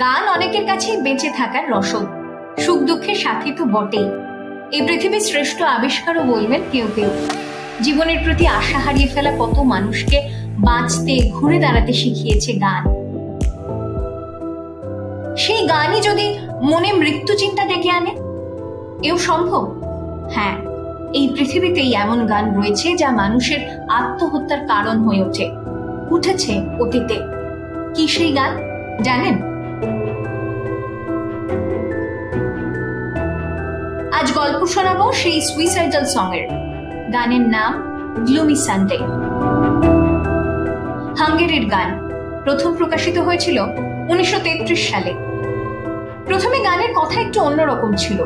গান অনেকের কাছেই বেঁচে থাকার রসদ। সুখ দুঃখের সাথী তো বটেই। এই পৃথিবীর শ্রেষ্ঠ আবিষ্কারও বলবেন কেউ কেউ। জীবনের প্রতি আশা হারিয়ে ফেলা কত মানুষকে বাঁচতে, ঘুরে দাঁড়াতে শিখিয়েছে গান। সেই গানই যদি মনে মৃত্যু চিন্তা ডেকে আনে, এও সম্ভব? হ্যাঁ এই পৃথিবীতেই এমন গান রয়েছে যা মানুষের আত্মহত্যার কারণ হয়ে ওঠে, উঠেছে অতীতে। কি সেই গান? জানেন? গল্প শোনাবো সেই সুইসাইডাল সং এর গানের নাম গ্লুমি সানডে হাঙ্গেরির গান প্রথম প্রকাশিত হয়েছিল উনিশশো সালে। প্রথমে গানের কথা একটু অন্যরকম ছিল।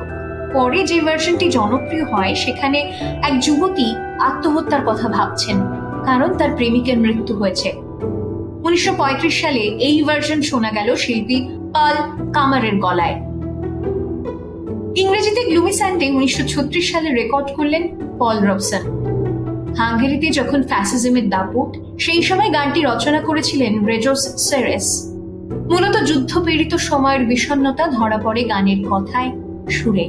পরে যে ভার্সনটি জনপ্রিয় হয়, সেখানে এক যুবতী আত্মহত্যার কথা ভাবছেন, কারণ তার প্রেমিকের মৃত্যু হয়েছে। উনিশশো পঁয়ত্রিশ সালে এই ভার্সন শোনা গেল শিল্পী পাল কামারের গলায়। ইংরেজিতে গ্লুমি স্যান্ডে উনিশশো সালে রেকর্ড করলেন পল রবসন। হাঙ্গেরিতে যখন ফ্যাসিজমের দাপট, সেই সময় গানটি রচনা করেছিলেন রেজোস সেরেস। মূলত যুদ্ধপীড়িত সময়ের বিষণ্ণতা ধরা পড়ে গানের কথায় সুরে।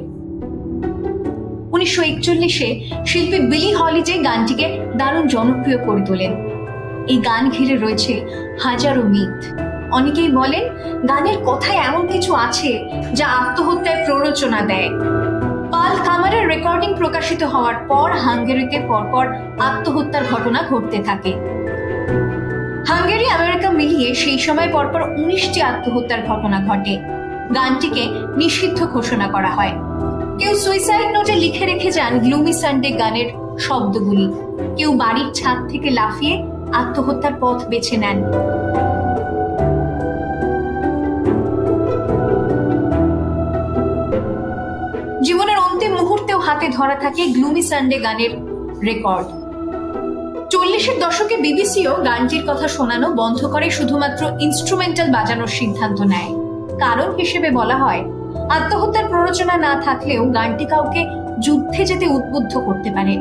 উনিশশো একচল্লিশে শিল্পী বিলি হলিডে গানটিকে দারুণ জনপ্রিয় করে তোলেন। এই গান ঘিরে রয়েছে হাজারো মিথ। অনেকেই বলেন, গানের কথায় এমন কিছু আছে যা আত্মহত্যায় প্ররোচনা দেয়। পাল কামারের রেকর্ডিং প্রকাশিত হওয়ার পর হাঙ্গেরিতে পরপর আত্মহত্যার ঘটনা ঘটতে থাকে। হাঙ্গেরি, আমেরিকা মিলিয়ে সেই সময় পরপর উনিশটি আত্মহত্যার ঘটনা ঘটে। গানটিকে নিষিদ্ধ ঘোষণা করা হয়। কেউ সুইসাইড নোটে লিখে রেখে যান গ্লুমি সানডে গানের শব্দগুলি। কেউ বাড়ির ছাদ থেকে লাফিয়ে আত্মহত্যার পথ বেছে নেন। জীবনের অন্তিম মুহূর্তেও হাতে ধরা থাকে গ্লুমি সানডে গানের রেকর্ড। চল্লিশের দশকে বিবিসিও গানটির কথা শোনানো বন্ধ করে শুধুমাত্র ইনস্ট্রুমেন্টাল বাজানোর সিদ্ধান্ত নেয়। কারণ হিসেবে বলা হয়, আত্মহত্যার প্ররোচনা না থাকলেও গানটি কাউকে যুদ্ধে যেতে উদ্বুদ্ধ করতে পারে।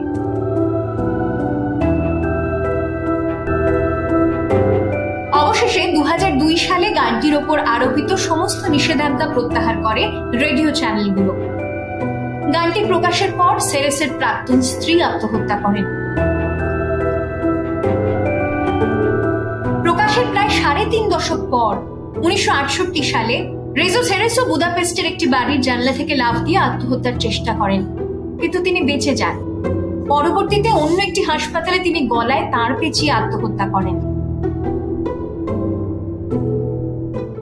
অবশেষে দু হাজার দুই সালে গানটির ওপর আরোপিত সমস্ত নিষেধাজ্ঞা প্রত্যাহার করে রেডিও চ্যানেলগুলো। গানটি প্রকাশের পর সেরেসের প্রাক্তন স্ত্রী আত্মহত্যা করেন। প্রকাশের প্রায় সাড়ে তিন দশক পর, উনিশশো আটষট্টি সালে রেজো সেরেসো বুদাপেস্টের একটি বাড়ির জানলা থেকে লাফ দিয়ে আত্মহত্যার চেষ্টা করেন। কিন্তু তিনি বেঁচে যান। পরবর্তীতে অন্য একটি হাসপাতালে তিনি গলায় তার পেঁচিয়ে আত্মহত্যা করেন।